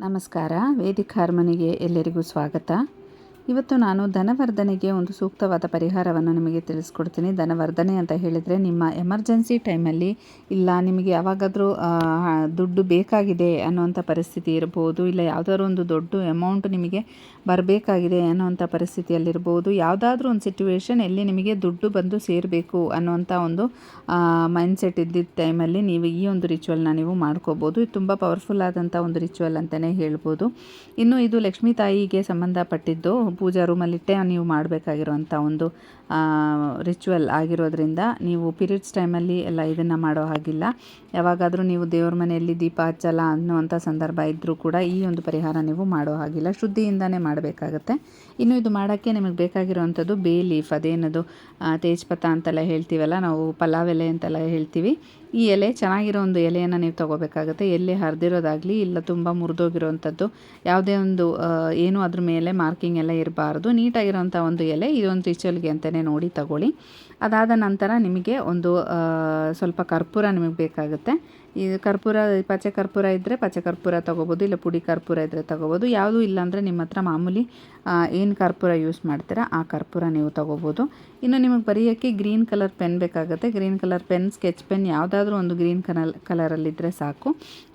ನಮಸ್ಕಾರ. ವೇದಿಕ್ ಹಾರ್ಮನಿಗೆ ಎಲ್ಲರಿಗೂ ಸ್ವಾಗತ. ಇವತ್ತು ನಾನು ಧನವರ್ಧನೆಗೆ ಒಂದು ಸೂಕ್ತವಾದ ಪರಿಹಾರವನ್ನು ನಿಮಗೆ ತಿಳಿಸ್ಕೊಡ್ತೀನಿ. ಧನವರ್ಧನೆ ಅಂತ ಹೇಳಿದರೆ ನಿಮ್ಮ ಎಮರ್ಜೆನ್ಸಿ ಟೈಮಲ್ಲಿ ಇಲ್ಲ, ನಿಮಗೆ ಯಾವಾಗಾದರೂ ದುಡ್ಡು ಬೇಕಾಗಿದೆ ಅನ್ನೋವಂಥ ಪರಿಸ್ಥಿತಿ ಇರ್ಬೋದು, ಇಲ್ಲ ಯಾವುದಾದ್ರೂ ಒಂದು ದೊಡ್ಡ ಅಮೌಂಟ್ ನಿಮಗೆ ಬರಬೇಕಾಗಿದೆ ಅನ್ನೋವಂಥ ಪರಿಸ್ಥಿತಿಯಲ್ಲಿರ್ಬೋದು, ಯಾವುದಾದ್ರೂ ಒಂದು ಸಿಚುವೇಶನ್ ಎಲ್ಲಿ ನಿಮಗೆ ದುಡ್ಡು ಬಂದು ಸೇರಬೇಕು ಅನ್ನೋವಂಥ ಒಂದು ಮೈಂಡ್ಸೆಟ್ ಇದ್ದಿದ್ದ ಟೈಮಲ್ಲಿ ನೀವು ಈ ಒಂದು ರಿಚುವಲ್ನ ನೀವು ಮಾಡ್ಕೋಬೋದು. ಇದು ತುಂಬ ಪವರ್ಫುಲ್ ಆದಂಥ ಒಂದು ರಿಚುವಲ್ ಅಂತಲೇ ಹೇಳ್ಬೋದು. ಇನ್ನು ಇದು ಲಕ್ಷ್ಮೀ ತಾಯಿಗೆ ಸಂಬಂಧಪಟ್ಟಿದ್ದು ಪೂಜಾ ರೂಮಲ್ಲಿಟ್ಟೆ ನೀವು ಮಾಡಬೇಕಾಗಿರುವಂಥ ಒಂದು ರಿಚುವಲ್ ಆಗಿರೋದ್ರಿಂದ ನೀವು ಪೀರಿಯಡ್ಸ್ ಟೈಮಲ್ಲಿ ಎಲ್ಲ ಇದನ್ನು ಮಾಡೋ ಹಾಗಿಲ್ಲ. ಯಾವಾಗಾದರೂ ನೀವು ದೇವ್ರ ಮನೆಯಲ್ಲಿ ದೀಪ ಹಚ್ಚಲ್ಲ ಅನ್ನುವಂಥ ಸಂದರ್ಭ ಇದ್ದರೂ ಕೂಡ ಈ ಒಂದು ಪರಿಹಾರ ನೀವು ಮಾಡೋ ಹಾಗಿಲ್ಲ. ಶುದ್ಧಿಯಿಂದನೇ ಮಾಡಬೇಕಾಗತ್ತೆ. ಇನ್ನು ಇದು ಮಾಡೋಕ್ಕೆ ನಿಮಗೆ ಬೇಕಾಗಿರುವಂಥದ್ದು ಬೇ ಲೀಫ್ ಅದೇನದು ತೇಜ್ಪತ ಅಂತೆಲ್ಲ ಹೇಳ್ತೀವಲ್ಲ, ನಾವು ಪಲಾವ್ ಎಲೆ ಅಂತೆಲ್ಲ ಹೇಳ್ತೀವಿ. ಈ ಎಲೆ ಚೆನ್ನಾಗಿರೋ ಒಂದು ಎಲೆಯನ್ನು ನೀವು ತೊಗೋಬೇಕಾಗುತ್ತೆ. ಎಲೆ ಹರಿದಿರೋದಾಗಲಿ ಇಲ್ಲ ತುಂಬ ಮುರಿದೋಗಿರೋವಂಥದ್ದು ಯಾವುದೇ ಒಂದು ಏನು ಅದ್ರ ಮೇಲೆ ಮಾರ್ಕಿಂಗ್ ಎಲ್ಲ ಇರಬಾರ್ದು. ನೀಟಾಗಿರೋಂಥ ಒಂದು ಎಲೆ, ಇದೊಂದು ರಿಚುವಲ್ಗೆ ಅಂತಲೇ ನೋಡಿ ತಗೊಳ್ಳಿ. ಅದಾದ ನಂತರ ನಿಮಗೆ ಒಂದು ಸ್ವಲ್ಪ ಕರ್ಪೂರ ನಿಮಗೆ ಬೇಕಾಗುತ್ತೆ. ಈ ಕರ್ಪೂರ ಪಚ್ಚೆ ಕರ್ಪೂರ ಇದ್ದರೆ ಪಚ್ಚೆ ಕರ್ಪೂರ ತೊಗೋಬೋದು, ಇಲ್ಲ ಪುಡಿ ಕರ್ಪೂರ ಇದ್ದರೆ ತೊಗೋಬೋದು. ಯಾವುದೂ ಇಲ್ಲಾಂದರೆ ನಿಮ್ಮ ಹತ್ರ ಮಾಮೂಲಿ ಏನು ಕರ್ಪೂರ ಯೂಸ್ ಮಾಡ್ತೀರಾ, ಆ ಕರ್ಪೂರ ನೀವು ತೊಗೋಬೋದು. ಇನ್ನು ನಿಮಗೆ ಬರೆಯೋಕ್ಕೆ ಗ್ರೀನ್ ಕಲರ್ ಪೆನ್ ಬೇಕಾಗುತ್ತೆ. Green colour pen sketch pen ಯಾವುದಾದ್ರೂ ಒಂದು ಗ್ರೀನ್ ಕಲರ್ ಕಲರಲ್ಲಿದ್ದರೆ ಸಾಕು.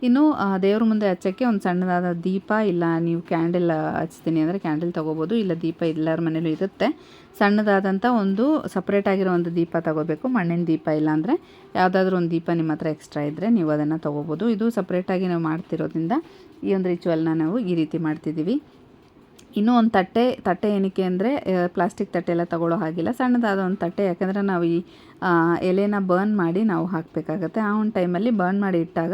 ಇನ್ನು ದೇವ್ರ ಮುಂದೆ ಹಚ್ಚೋಕ್ಕೆ ಒಂದು ಸಣ್ಣದಾದ ದೀಪ, ಇಲ್ಲ ನೀವು ಕ್ಯಾಂಡಲ್ ಹಚ್ತೀನಿ ಅಂದರೆ ಕ್ಯಾಂಡಲ್ ತೊಗೋಬೋದು, ಇಲ್ಲ ದೀಪ ಎಲ್ಲರ ಮನೇಲೂ ಇರುತ್ತೆ. ಸಣ್ಣದಾದಂಥ ಒಂದು ಸಪ್ರೇಟ್ ಆಗಿರೋ ಒಂದು ದೀಪ ತಗೋಬೇಕು. ಮಣ್ಣಿನ ದೀಪ ಇಲ್ಲಾಂದರೆ ಯಾವುದಾದ್ರೂ ಒಂದು ದೀಪ ನಿಮ್ಮ ಹತ್ರ ಎಕ್ಸ್ಟ್ರಾ ಇದ್ದರೆ ನೀವು ಅದನ್ನು ತೊಗೋಬೋದು. ಇದು ಸಪ್ರೇಟಾಗಿ ನಾವು ಮಾಡ್ತಿರೋದ್ರಿಂದ ಈ ಒಂದು ರಿಚುವಲ್ನ ನಾವು ಈ ರೀತಿ ಮಾಡ್ತಿದ್ದೀವಿ. ಇನ್ನೂ ಒಂದು ತಟ್ಟೆ ತಟ್ಟೆ ಏನಕ್ಕೆ ಅಂದರೆ ಪ್ಲಾಸ್ಟಿಕ್ ತಟ್ಟೆ ಎಲ್ಲ ತಗೊಳ್ಳೋ ಹಾಗಿಲ್ಲ. ಸಣ್ಣದಾದ ಒಂದು ತಟ್ಟೆ, ಯಾಕಂದರೆ ನಾವು ಈ ಎಲೆನ ಬರ್ನ್ ಮಾಡಿ ನಾವು ಹಾಕಬೇಕಾಗತ್ತೆ. ಆ ಒಂದು ಟೈಮಲ್ಲಿ ಬರ್ನ್ ಮಾಡಿ ಇಟ್ಟಾಗ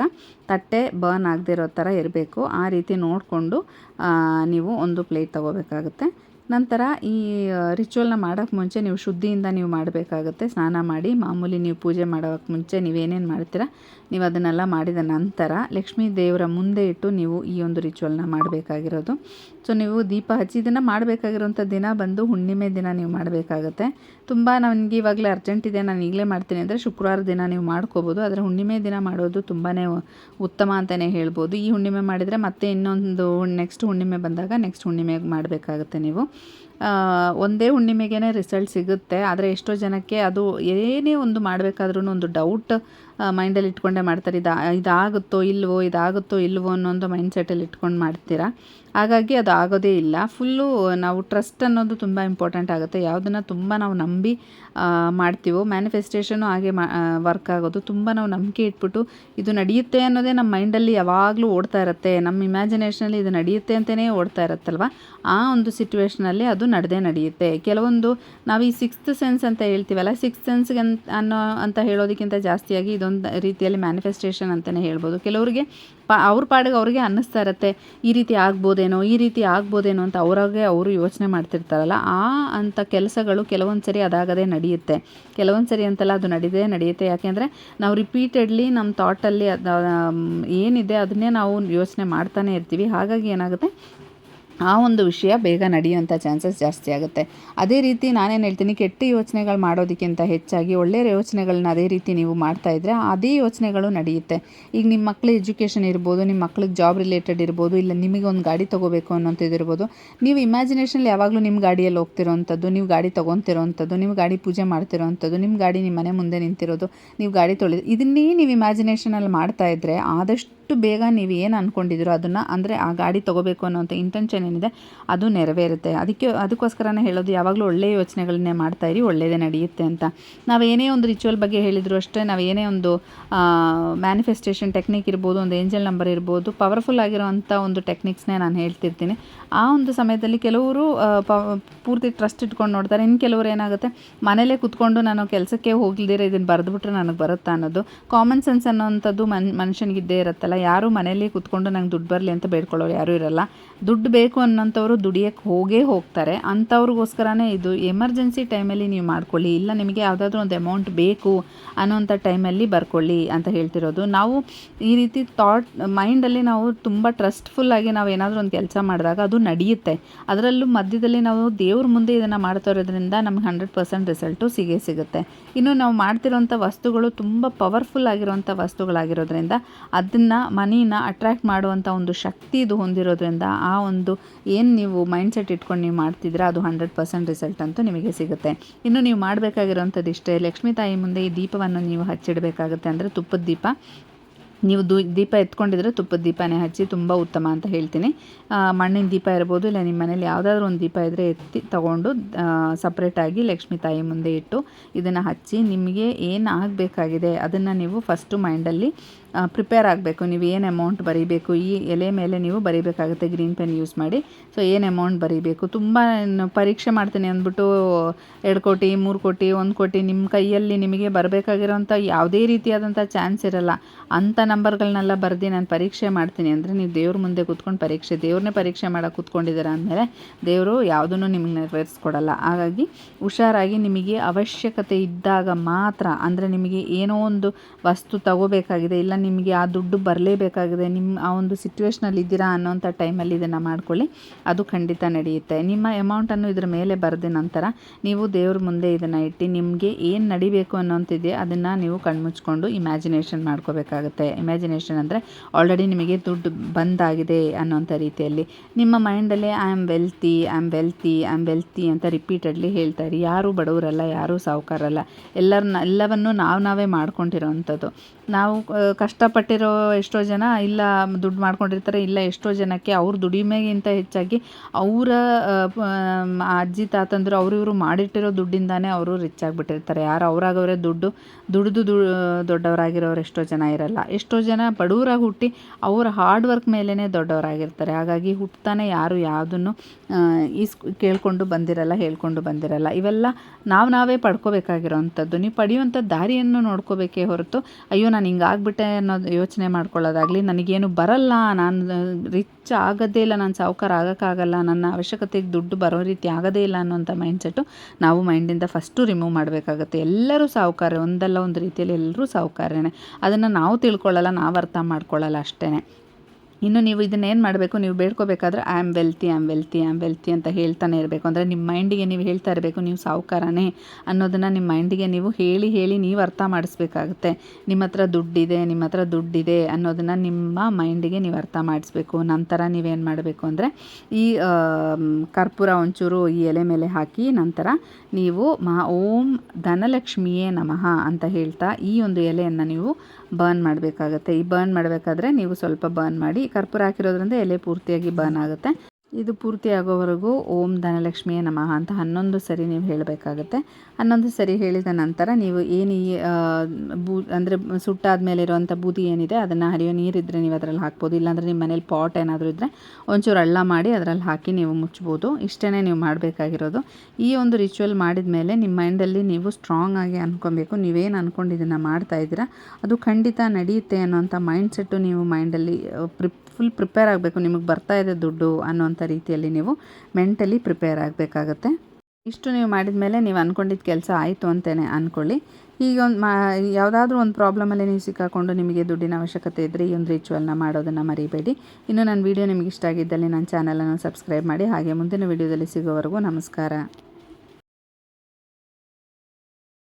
ತಟ್ಟೆ ಬರ್ನ್ ಆಗದಿರೋ ಥರ ಇರಬೇಕು. ಆ ರೀತಿ ನೋಡಿಕೊಂಡು ನೀವು ಒಂದು ಪ್ಲೇಟ್ ತೊಗೋಬೇಕಾಗುತ್ತೆ. ನಂತರ ಈ ರಿಚುವಲ್ನ ಮಾಡೋಕ್ಕೆ ಮುಂಚೆ ನೀವು ಶುದ್ಧಿಯಿಂದ ನೀವು ಮಾಡಬೇಕಾಗುತ್ತೆ. ಸ್ನಾನ ಮಾಡಿ, ಮಾಮೂಲಿ ನೀವು ಪೂಜೆ ಮಾಡೋಕ್ಕೆ ಮುಂಚೆ ನೀವೇನೇನು ಮಾಡ್ತೀರಾ, ನೀವು ಅದನ್ನೆಲ್ಲ ಮಾಡಿದ ನಂತರ ಲಕ್ಷ್ಮೀ ದೇವರ ಮುಂದೆ ಇಟ್ಟು ನೀವು ಈ ಒಂದು ರಿಚುವಲ್ನ ಮಾಡಬೇಕಾಗಿರೋದು. ಸೊ ನೀವು ದೀಪ ಹಚ್ಚಿ, ಇದನ್ನು ಮಾಡಬೇಕಾಗಿರೋಂಥ ದಿನ ಬಂದು ಹುಣ್ಣಿಮೆ ದಿನ ನೀವು ಮಾಡಬೇಕಾಗತ್ತೆ. ತುಂಬ ನನಗೆ ಇವಾಗಲೇ ಅರ್ಜೆಂಟ್ ಇದೆ, ನಾನು ಈಗಲೇ ಮಾಡ್ತೀನಿ ಅಂದರೆ ಶುಕ್ರವಾರ ದಿನ ನೀವು ಮಾಡ್ಕೋಬೋದು. ಆದರೆ ಹುಣ್ಣಿಮೆ ದಿನ ಮಾಡೋದು ತುಂಬಾ ಉತ್ತಮ ಅಂತಲೇ ಹೇಳ್ಬೋದು. ಈ ಹುಣ್ಣಿಮೆ ಮಾಡಿದರೆ ಮತ್ತೆ ಇನ್ನೊಂದು ನೆಕ್ಸ್ಟ್ ಹುಣ್ಣಿಮೆ ಬಂದಾಗ ನೆಕ್ಸ್ಟ್ ಹುಣ್ಣಿಮೆಗೆ ಮಾಡಬೇಕಾಗುತ್ತೆ ನೀವು. ಒಂದೇ ಹುಣ್ಣಿಮೆಗೇ ರಿಸಲ್ಟ್ ಸಿಗುತ್ತೆ. ಆದರೆ ಎಷ್ಟೋ ಜನಕ್ಕೆ ಅದು ಏನೇ ಒಂದು ಮಾಡಬೇಕಾದ್ರೂ ಒಂದು ಡೌಟ್ ಮೈಂಡಲ್ಲಿ ಇಟ್ಕೊಂಡೇ ಮಾಡ್ತಾರೆ. ಇದು, ಇದಾಗುತ್ತೋ ಇಲ್ವೋ, ಇದಾಗುತ್ತೋ ಅನ್ನೋ ಒಂದು ಮೈಂಡ್ಸೆಟ್ಟಲ್ಲಿ ಇಟ್ಕೊಂಡು ಮಾಡ್ತೀರಾ? ಹಾಗಾಗಿ ಅದು ಆಗೋದೇ ಇಲ್ಲ. ಫುಲ್ಲು ನಾವು ಟ್ರಸ್ಟ್ ಅನ್ನೋದು ತುಂಬ ಇಂಪಾರ್ಟೆಂಟ್ ಆಗುತ್ತೆ. ಯಾವುದನ್ನು ತುಂಬ ನಾವು ನಂಬಿ ಮಾಡ್ತೀವೋ ಮ್ಯಾನಿಫೆಸ್ಟೇಷನು ಹಾಗೆ ಮಾ ವರ್ಕ್ ಆಗೋದು ತುಂಬ ನಾವು ನಂಬಿಕೆ ಇಟ್ಬಿಟ್ಟು ಇದು ನಡೆಯುತ್ತೆ ಅನ್ನೋದೇ ನಮ್ಮ ಮೈಂಡಲ್ಲಿ ಯಾವಾಗಲೂ ಓಡ್ತಾ ಇರುತ್ತೆ. ನಮ್ಮ ಇಮ್ಯಾಜಿನೇಷನಲ್ಲಿ ಇದು ನಡೆಯುತ್ತೆ ಅಂತಲೇ ಓಡ್ತಾ ಇರುತ್ತಲ್ವ? ಆ ಒಂದು ಸಿಚುವೇಷನಲ್ಲಿ ಅದು ನಡೆದೇ ನಡೆಯುತ್ತೆ. ಕೆಲವೊಂದು ನಾವು ಈ ಸಿಕ್ಸ್ತ್ ಸೆನ್ಸ್ ಅಂತ ಹೇಳ್ತೀವಲ್ಲ ಸಿಕ್ಸ್ತ್ ಸೆನ್ಸ್ಗೆ ಅನ್ನೋ ಅಂತ ಹೇಳೋದಕ್ಕಿಂತ ಜಾಸ್ತಿಯಾಗಿ ಇದೊಂದು ರೀತಿಯಲ್ಲಿ ಮ್ಯಾನಿಫೆಸ್ಟೇಷನ್ ಅಂತಲೇ ಹೇಳ್ಬೋದು. ಕೆಲವರಿಗೆ ಪಾ, ಅವ್ರ ಪಾಡಿಗೆ ಅವ್ರಿಗೆ ಅನ್ನಿಸ್ತಾ ಇರುತ್ತೆ, ಈ ರೀತಿ ಆಗ್ಬೋದೇನೋ, ಈ ರೀತಿ ಆಗ್ಬೋದೇನೋ ಅಂತ ಅವ್ರಾಗೆ ಅವರು ಯೋಚನೆ ಮಾಡ್ತಿರ್ತಾರಲ್ಲ, ಆ ಅಂಥ ಕೆಲಸಗಳು ಕೆಲವೊಂದು ಸರಿ ಅದಾಗದೆ ನಡೆಯುತ್ತೆ. ಕೆಲವೊಂದು ಸರಿ ಅಂತಲ್ಲ ಅದು ನಡೀದೇ ನಡೆಯುತ್ತೆ. ಯಾಕೆಂದರೆ ನಾವು ರಿಪೀಟೆಡ್ಲಿ ನಮ್ಮ ಥಾಟಲ್ಲಿ ಅದು ಏನಿದೆ ಅದನ್ನೇ ನಾವು ಯೋಚನೆ ಮಾಡ್ತಾನೆ ಇರ್ತೀವಿ. ಹಾಗಾಗಿ ಏನಾಗುತ್ತೆ? ಆ ಒಂದು ವಿಷಯ ಬೇಗ ನಡೆಯುವಂಥ ಚಾನ್ಸಸ್ ಜಾಸ್ತಿ ಆಗುತ್ತೆ. ಅದೇ ರೀತಿ ನಾನೇನು ಹೇಳ್ತೀನಿ, ಕೆಟ್ಟ ಯೋಚನೆಗಳು ಮಾಡೋದಕ್ಕಿಂತ ಹೆಚ್ಚಾಗಿ ಒಳ್ಳೆಯ ಯೋಚನೆಗಳನ್ನ ಅದೇ ರೀತಿ ನೀವು ಮಾಡ್ತಾಯಿದ್ರೆ ಅದೇ ಯೋಚನೆಗಳು ನಡೆಯುತ್ತೆ. ಈಗ ನಿಮ್ಮ ಮಕ್ಕಳ ಎಜುಕೇಷನ್ ಇರ್ಬೋದು, ನಿಮ್ಮ ಮಕ್ಳಿಗೆ ಜಾಬ್ ರಿಲೇಟೆಡ್ ಇರ್ಬೋದು, ಇಲ್ಲ ನಿಮಗೆ ಒಂದು ಗಾಡಿ ತೊಗೋಬೇಕು ಅನ್ನೋಂಥದ್ದು ಇರ್ಬೋದು, ನೀವು ಇಮ್ಯಾಜಿನೇಷನಲ್ಲಿ ಯಾವಾಗಲೂ ನಿಮ್ಮ ಗಾಡಿಯಲ್ಲಿ ಹೋಗ್ತಿರೋವಂಥದ್ದು ನೀವು ಗಾಡಿ ತೊಗೊತಿರೋವಂಥದ್ದು ನಿಮ್ಮ ಗಾಡಿ ಪೂಜೆ ಮಾಡ್ತಿರೋವಂಥದ್ದು ನಿಮ್ಮ ಗಾಡಿ ನಿಮ್ಮ ಮನೆ ಮುಂದೆ ನಿಂತಿರೋದು, ನೀವು ಗಾಡಿ ತೊಳೆದು, ಇದನ್ನೇ ನೀವು ಇಮ್ಯಾಜಿನೇಷನಲ್ಲಿ ಮಾಡ್ತಾ ಇದ್ದರೆ ಆದಷ್ಟು ಬೇಗ ನೀವು ಏನು ಅಂದ್ಕೊಂಡಿದ್ರು ಅದನ್ನು, ಅಂದರೆ ಆ ಗಾಡಿ ತೊಗೋಬೇಕು ಅನ್ನೋಂಥ ಇಂಟೆನ್ಷನ್ ಏನಿದೆ, ಅದು ನೆರವೇರುತ್ತೆ. ಅದಕ್ಕೆ, ಅದಕ್ಕೋಸ್ಕರನೇ ಹೇಳೋದು, ಯಾವಾಗಲೂ ಒಳ್ಳೆಯ ಯೋಚನೆಗಳನ್ನೇ ಮಾಡ್ತಾಯಿರಿ ಒಳ್ಳೆಯದೇ ನಡೆಯುತ್ತೆ ಅಂತ. ನಾವು ಏನೇ ಒಂದು ರಿಚುವಲ್ ಬಗ್ಗೆ ಹೇಳಿದ್ರು ಅಷ್ಟೇ, ನಾವು ಏನೇ ಒಂದು ಮ್ಯಾನಿಫೆಸ್ಟೇಷನ್ ಟೆಕ್ನಿಕ್ ಇರ್ಬೋದು, ಒಂದು ಏಂಜಲ್ ನಂಬರ್ ಇರ್ಬೋದು ಪವರ್ಫುಲ್ ಆಗಿರುವಂಥ ಒಂದು ಟೆಕ್ನಿಕ್ಸ್ನೇ ನಾನು ಹೇಳ್ತಿರ್ತೀನಿ. ಆ ಒಂದು ಸಮಯದಲ್ಲಿ ಕೆಲವರು ಪ, ಪೂರ್ತಿ ಟ್ರಸ್ಟ್ ಇಟ್ಕೊಂಡು ನೋಡ್ತಾರೆ. ಇನ್ನು ಕೆಲವರು ಏನಾಗುತ್ತೆ, ಮನೇಲೇ ಕುತ್ಕೊಂಡು ನಾನು ಕೆಲಸಕ್ಕೆ ಹೋಗ್ಲಿದ್ದೀರ ಇದನ್ನು ಬರೆದ್ಬಿಟ್ರೆ ನನಗೆ ಬರುತ್ತಾ ಅನ್ನೋದು. ಕಾಮನ್ ಸೆನ್ಸ್ ಅನ್ನೋವಂಥದ್ದು ಮನ್, ಮನುಷ್ಯನಿಗಿದ್ದೇ ಇರುತ್ತಲ್ಲ ಯಾರು ಮನೇಲಿ ಕುತ್ಕೊಂಡು ನಂಗೆ ದುಡ್ಡು ಬರಲಿ ಅಂತ ಬೇಡ್ಕೊಳ್ಳೋರು ಯಾರೂ ಇರಲ್ಲ. ದುಡ್ಡು ಬೇಕು ಅನ್ನೋಂಥವ್ರು ದುಡಿಯೋಕ್ಕೆ ಹೋಗೇ ಹೋಗ್ತಾರೆ. ಅಂಥವ್ರಿಗೋಸ್ಕರನೇ ಇದು. ಎಮರ್ಜೆನ್ಸಿ ಟೈಮಲ್ಲಿ ನೀವು ಮಾಡ್ಕೊಳ್ಳಿ. ಇಲ್ಲ, ನಿಮಗೆ ಯಾವುದಾದ್ರೂ ಒಂದು ಅಮೌಂಟ್ ಬೇಕು ಅನ್ನೋಂಥ ಟೈಮಲ್ಲಿ ಬರ್ಕೊಳ್ಳಿ ಅಂತ ಹೇಳ್ತಿರೋದು. ನಾವು ಈ ರೀತಿ ಥಾಟ್, ಮೈಂಡಲ್ಲಿ ನಾವು ತುಂಬ ಟ್ರಸ್ಟ್ಫುಲ್ಲಾಗಿ ನಾವು ಏನಾದರೂ ಒಂದು ಕೆಲಸ ಮಾಡಿದಾಗ ಅದು ನಡೆಯುತ್ತೆ. ಅದರಲ್ಲೂ ಮಧ್ಯದಲ್ಲಿ ನಾವು ದೇವ್ರ ಮುಂದೆ ಇದನ್ನು ಮಾಡ್ತಾ ಇರೋದ್ರಿಂದ ನಮ್ಗೆ ಹಂಡ್ರೆಡ್ ಪರ್ಸೆಂಟ್ ರಿಸಲ್ಟು ಸಿಗೇ ಸಿಗುತ್ತೆ. ಇನ್ನು ನಾವು ಮಾಡ್ತಿರೋಂಥ ವಸ್ತುಗಳು ತುಂಬ ಪವರ್ಫುಲ್ ಆಗಿರೋಂಥ ವಸ್ತುಗಳಾಗಿರೋದ್ರಿಂದ ಅದನ್ನು ಮನಿನ ಅಟ್ರ್ಯಾಕ್ಟ್ ಮಾಡುವಂಥ ಒಂದು ಶಕ್ತಿ ಇದು ಹೊಂದಿರೋದ್ರಿಂದ ಆ ಒಂದು ಏನು ನೀವು ಮೈಂಡ್ಸೆಟ್ ಇಟ್ಕೊಂಡು ನೀವು ಮಾಡ್ತಿದ್ರೆ ಅದು ಹಂಡ್ರೆಡ್ ಪರ್ಸೆಂಟ್ ರಿಸಲ್ಟ್ ಅಂತೂ ನಿಮಗೆ ಸಿಗುತ್ತೆ. ಇನ್ನು ನೀವು ಮಾಡಬೇಕಾಗಿರೋಂಥದ್ದು ಇಷ್ಟೇ, ಲಕ್ಷ್ಮೀ ತಾಯಿ ಮುಂದೆ ಈ ದೀಪವನ್ನು ನೀವು ಹಚ್ಚಿಡಬೇಕಾಗುತ್ತೆ ಅಂದರೆ ತುಪ್ಪದ ದೀಪ. ನೀವು ದೂ, ದೀಪ ಎತ್ಕೊಂಡಿದ್ರೆ ತುಪ್ಪದ ದೀಪನೇ ಹಚ್ಚಿ ತುಂಬ ಉತ್ತಮ ಅಂತ ಹೇಳ್ತೀನಿ. ಮಣ್ಣಿನ ದೀಪ ಇರ್ಬೋದು, ಇಲ್ಲ ನಿಮ್ಮ ಮನೇಲಿ ಯಾವುದಾದ್ರೂ ಒಂದು ದೀಪ ಇದ್ದರೆ ಎತ್ತಿ ತಗೊಂಡು ಸಪ್ರೇಟಾಗಿ ಲಕ್ಷ್ಮೀ ತಾಯಿ ಮುಂದೆ ಇಟ್ಟು ಇದನ್ನು ಹಚ್ಚಿ ನಿಮಗೆ ಏನು ಆಗಬೇಕಾಗಿದೆ ಅದನ್ನು ನೀವು ಫಸ್ಟು ಮೈಂಡಲ್ಲಿ ಪ್ರಿಪೇರ್ ಆಗಬೇಕು. ನೀವು ಏನು ಅಮೌಂಟ್ ಬರೀಬೇಕು? ಈ ಎಲೆ ಮೇಲೆ ನೀವು ಬರೀಬೇಕಾಗುತ್ತೆ ಗ್ರೀನ್ ಪೆನ್ ಯೂಸ್ ಮಾಡಿ. ಸೊ ಏನು ಅಮೌಂಟ್ ಬರೀಬೇಕು? ತುಂಬ ಪರೀಕ್ಷೆ ಮಾಡ್ತೀನಿ ಅಂದ್ಬಿಟ್ಟು ಎರಡು ಕೋಟಿ, ಮೂರು ಕೋಟಿ, ಒಂದು ಕೋಟಿ ನಿಮ್ಮ ಕೈಯಲ್ಲಿ ನಿಮಗೆ ಬರಬೇಕಾಗಿರೋಂಥ ಯಾವುದೇ ರೀತಿಯಾದಂಥ ಚಾನ್ಸ್ ಇರಲ್ಲ. ಅಂಥ ನಂಬರ್ಗಳನ್ನೆಲ್ಲ ಬರೆದು ನಾನು ಪರೀಕ್ಷೆ ಮಾಡ್ತೀನಿ ಅಂದರೆ ನೀವು ದೇವ್ರ ಮುಂದೆ ಕೂತ್ಕೊಂಡು ಪರೀಕ್ಷೆ, ದೇವ್ರನ್ನೇ ಪರೀಕ್ಷೆ ಮಾಡೋಕೆ ಕೂತ್ಕೊಂಡಿದ್ದೀರ ಅಂದಮೇಲೆ ದೇವರು ಯಾವುದನ್ನು ನಿಮಗೆ ನೆರವೇರಿಸ್ಕೊಡಲ್ಲ. ಹಾಗಾಗಿ ಹುಷಾರಾಗಿ ನಿಮಗೆ ಅವಶ್ಯಕತೆ ಇದ್ದಾಗ ಮಾತ್ರ ಅಂದರೆ ನಿಮಗೆ ಏನೋ ಒಂದು ವಸ್ತು ತಗೋಬೇಕಾಗಿದೆ, ಇಲ್ಲ ನಿಮಗೆ ಆ ದುಡ್ಡು ಬರಲೇಬೇಕಾಗಿದೆ. ನಿಮ್ಮ ಆ ಒಂದು ಸಿಚುವೇಶ್ನಲ್ಲಿ ಇದ್ದೀರಾ ಅನ್ನೋಂಥ ಟೈಮಲ್ಲಿ ಇದನ್ನು ಮಾಡ್ಕೊಳ್ಳಿ. ಅದು ಖಂಡಿತ ನಡೆಯುತ್ತೆ. ನಿಮ್ಮ ಅಮೌಂಟನ್ನು ಇದರ ಮೇಲೆ ಬರೆದ ನಂತರ ನೀವು ದೇವ್ರ ಮುಂದೆ ಇದನ್ನು ಇಟ್ಟು ನಿಮಗೆ ಏನು ನಡಿಬೇಕು ಅನ್ನೋಂತಿದೆ ಅದನ್ನು ನೀವು ಕಣ್ಮುಚ್ಕೊಂಡು ಇಮ್ಯಾಜಿನೇಷನ್ ಮಾಡ್ಕೋಬೇಕಾಗುತ್ತೆ. ಇಮ್ಯಾಜಿನೇಷನ್ ಅಂದರೆ ಆಲ್ರೆಡಿ ನಿಮಗೆ ದುಡ್ಡು ಬಂದಾಗಿದೆ ಅನ್ನೋಂಥ ರೀತಿಯಲ್ಲಿ. ನಿಮ್ಮ ಮೈಂಡಲ್ಲೇ I am wealthy I am wealthy I am wealthy ಅಂತ ರಿಪೀಟೆಡ್ಲಿ ಹೇಳ್ತಾರೆ ಯಾರೂ ಬಡವರಲ್ಲ, ಯಾರೂ ಸಾವುಕಾರಲ್ಲ. ಎಲ್ಲರನ್ನ ಎಲ್ಲವನ್ನು ನಾವು ನಾವೇ ಮಾಡ್ಕೊಂಡಿರೋವಂಥದ್ದು ನಾವು ಕಷ್ಟಪಟ್ಟಿರೋ ಎಷ್ಟೋ ಜನ ಇಲ್ಲ, ದುಡ್ಡು ಮಾಡ್ಕೊಂಡಿರ್ತಾರೆ, ಇಲ್ಲ ಎಷ್ಟೋ ಜನಕ್ಕೆ ಅವ್ರ ದುಡಿಮೆಗಿಂತ ಹೆಚ್ಚಾಗಿ ಅವರ ಅಜ್ಜಿ, ತಾತಂದ್ರು ಅವರು ಇವರು ಮಾಡಿಟ್ಟಿರೋ ದುಡ್ಡಿಂದಾನೇ ಅವರು ರಿಚ್ ಆಗಿಬಿಟ್ಟಿರ್ತಾರೆ. ಯಾರು ಅವರಾಗವ್ರೆ ದುಡ್ಡು, ದುಡಿದು ದು ದೊಡ್ಡವರಾಗಿರೋರು ಎಷ್ಟೋ ಜನ ಇರಲ್ಲ. ಎಷ್ಟೋ ಜನ ಬಡವರಾಗಿ ಹುಟ್ಟಿ ಅವರ ಹಾರ್ಡ್ ವರ್ಕ್ ಮೇಲೇ ದೊಡ್ಡವರಾಗಿರ್ತಾರೆ. ಹಾಗಾಗಿ ಹುಟ್ಟತಾನೆ ಯಾರು ಯಾವುದನ್ನು ಈಸ್, ಕೇಳಿಕೊಂಡು ಬಂದಿರಲ್ಲ, ಹೇಳ್ಕೊಂಡು ಬಂದಿರಲ್ಲ. ಇವೆಲ್ಲ ನಾವು ನಾವೇ ಪಡ್ಕೋಬೇಕಾಗಿರೋವಂಥದ್ದು ನೀವು ಪಡೆಯುವಂಥ ದಾರಿಯನ್ನು ನೋಡ್ಕೋಬೇಕೇ ಹೊರತು, ಅಯ್ಯೋ ನಾನು ಹಿಂಗಾಗ್ಬಿಟ್ಟೆ ಅನ್ನೋದು ಯೋಚನೆ ಮಾಡ್ಕೊಳ್ಳೋದಾಗಲಿ, ನನಗೇನು ಬರಲ್ಲ, ನಾನು ರಿಚ್ ಆಗೋದೇ ಇಲ್ಲ, ನಾನು ಸಾವುಕಾರ ಆಗೋಕ್ಕಾಗಲ್ಲ, ನನ್ನ ಅವಶ್ಯಕತೆಗೆ ದುಡ್ಡು ಬರೋ ರೀತಿ ಆಗೋದೇ ಇಲ್ಲ ಅನ್ನೋಂಥ ಮೈಂಡ್ಸೆಟ್ಟು ನಾವು ಮೈಂಡಿಂದ ಫಸ್ಟು ರಿಮೂವ್ ಮಾಡಬೇಕಾಗುತ್ತೆ. ಎಲ್ಲರೂ ಸಾಹುಕಾರ, ಒಂದಲ್ಲ ಒಂದು ರೀತಿಯಲ್ಲಿ ಎಲ್ಲರೂ ಸಾಹುಕಾರನೇ. ಅದನ್ನು ನಾವು ತಿಳ್ಕೊಳ್ಳಲ್ಲ, ನಾವು ಅರ್ಥ ಮಾಡ್ಕೊಳ್ಳಲ್ಲ ಅಷ್ಟೇ ಇನ್ನು ನೀವು ಇದನ್ನ ಏನು ಮಾಡಬೇಕು? ನೀವು ಬೇಡ್ಕೋಬೇಕಾದ್ರೆ I am wealthy am wealthy am wealthy ಅಂತ ಹೇಳ್ತಾನೆ ಇರಬೇಕು. ಅಂದರೆ ನಿಮ್ಮ ಮೈಂಡಿಗೆ ನೀವು ಹೇಳ್ತಾ ಇರಬೇಕು, ನೀವು ಸಾಹುಕಾರನೇ ಅನ್ನೋದನ್ನು ನಿಮ್ಮ ಮೈಂಡಿಗೆ ನೀವು ಹೇಳಿ ಹೇಳಿ ನೀವು ಅರ್ಥ ಮಾಡಿಸ್ಬೇಕಾಗುತ್ತೆ. ನಿಮ್ಮ ಹತ್ರ ದುಡ್ಡಿದೆ, ನಿಮ್ಮ ಹತ್ರ ದುಡ್ಡಿದೆ ಅನ್ನೋದನ್ನು ನಿಮ್ಮ ಮೈಂಡಿಗೆ ನೀವು ಅರ್ಥ ಮಾಡಿಸ್ಬೇಕು. ನಂತರ ನೀವೇನು ಮಾಡಬೇಕು ಅಂದರೆ, ಈ ಕರ್ಪೂರ ಒಂಚೂರು ಈ ಎಲೆ ಮೇಲೆ ಹಾಕಿ ನಂತರ ನೀವು ಮಹಾ ಓಂ ಧನಲಕ್ಷ್ಮಿಯೇ ನಮಃ ಅಂತ ಹೇಳ್ತಾ ಈ ಒಂದು ಎಲೆಯನ್ನು ನೀವು ಬರ್ನ್ ಮಾಡಬೇಕಾಗತ್ತೆ. ಈ ಬರ್ನ್ ಮಾಡಬೇಕಾದ್ರೆ ನೀವು ಸ್ವಲ್ಪ ಬರ್ನ್ ಮಾಡಿ ಕರ್ಪೂರ ಹಾಕಿರೋದ್ರಿಂದ ಎಲೆ ಪೂರ್ತಿಯಾಗಿ ಬರ್ನ್ ಆಗುತ್ತೆ. ಇದು ಪೂರ್ತಿ ಆಗೋವರೆಗೂ ಓಂ ಧನಲಕ್ಷ್ಮಿಯ ನಮಃ ಅಂತ ಹನ್ನೊಂದು ಸರಿ ನೀವು ಹೇಳಬೇಕಾಗುತ್ತೆ. ಹನ್ನೊಂದು ಸರಿ ಹೇಳಿದ ನಂತರ ನೀವು ಏನು ಈ ಬೂ, ಅಂದರೆ ಸುಟ್ಟಾದ ಮೇಲೆ ಇರುವಂಥ ಬೂದಿ ಏನಿದೆ ಅದನ್ನು ಹರಿಯೋ ನೀರಿದ್ದರೆ ನೀವು ಅದರಲ್ಲಿ ಹಾಕ್ಬೋದು. ಇಲ್ಲಾಂದರೆ ನಿಮ್ಮ ಮನೇಲಿ ಪಾಟ್ ಏನಾದರೂ ಇದ್ದರೆ ಒಂಚೂರು ಹಳ್ಳ ಮಾಡಿ ಅದರಲ್ಲಿ ಹಾಕಿ ನೀವು ಮುಚ್ಬೋದು. ಇಷ್ಟೇ ನೀವು ಮಾಡಬೇಕಾಗಿರೋದು. ಈ ಒಂದು ರಿಚುವಲ್ ಮಾಡಿದ ಮೇಲೆ ನಿಮ್ಮ ಮೈಂಡಲ್ಲಿ ನೀವು ಸ್ಟ್ರಾಂಗ್ ಆಗಿ ಅಂದ್ಕೊಬೇಕು ನೀವೇನು ಅಂದ್ಕೊಂಡು ಇದನ್ನು ಮಾಡ್ತಾ ಇದ್ದೀರಾ? ಅದು ಖಂಡಿತ ನಡೆಯುತ್ತೆ ಅನ್ನೋಂಥ ಮೈಂಡ್ಸೆಟ್ಟು ನೀವು ಮೈಂಡಲ್ಲಿ ಪ್ರಿಪ್ ಫುಲ್ ಪ್ರಿಪೇರ್ ಆಗಬೇಕು. ನಿಮಗೆ ಬರ್ತಾ ಇದೆ ದುಡ್ಡು ಅನ್ನೋಂಥ ರೀತಿಯಲ್ಲಿ ನೀವು ಮೆಂಟಲಿ ಪ್ರಿಪೇರ್ ಆಗಬೇಕಾಗತ್ತೆ. ಇಷ್ಟು ನೀವು ಮಾಡಿದ ಮೇಲೆ ನೀವು ಅಂದ್ಕೊಂಡಿದ್ದ ಕೆಲಸ ಆಯಿತು ಅಂತಲೇ ಅಂದ್ಕೊಳ್ಳಿ ಈಗ ಒಂದು ಮಾ, ಯಾವುದಾದ್ರೂ ಒಂದು ಪ್ರಾಬ್ಲಮಲ್ಲಿ ನೀವು ಸಿಕ್ಕಾಕೊಂಡು ನಿಮಗೆ ದುಡ್ಡಿನ ಅವಶ್ಯಕತೆ ಇದ್ದರೆ ಈ ಒಂದು ರಿಚುವಲ್ನ ಮಾಡೋದನ್ನು ಮರಿಬೇಡಿ. ಇನ್ನು ನನ್ನ ವೀಡಿಯೋ ನಿಮಗೆ ಇಷ್ಟ ಆಗಿದ್ದಲ್ಲಿ ನನ್ನ ಚಾನಲನ್ನು ಸಬ್ಸ್ಕ್ರೈಬ್ ಮಾಡಿ. ಹಾಗೆ ಮುಂದಿನ ವೀಡಿಯೋದಲ್ಲಿ ಸಿಗೋವರೆಗೂ ನಮಸ್ಕಾರ.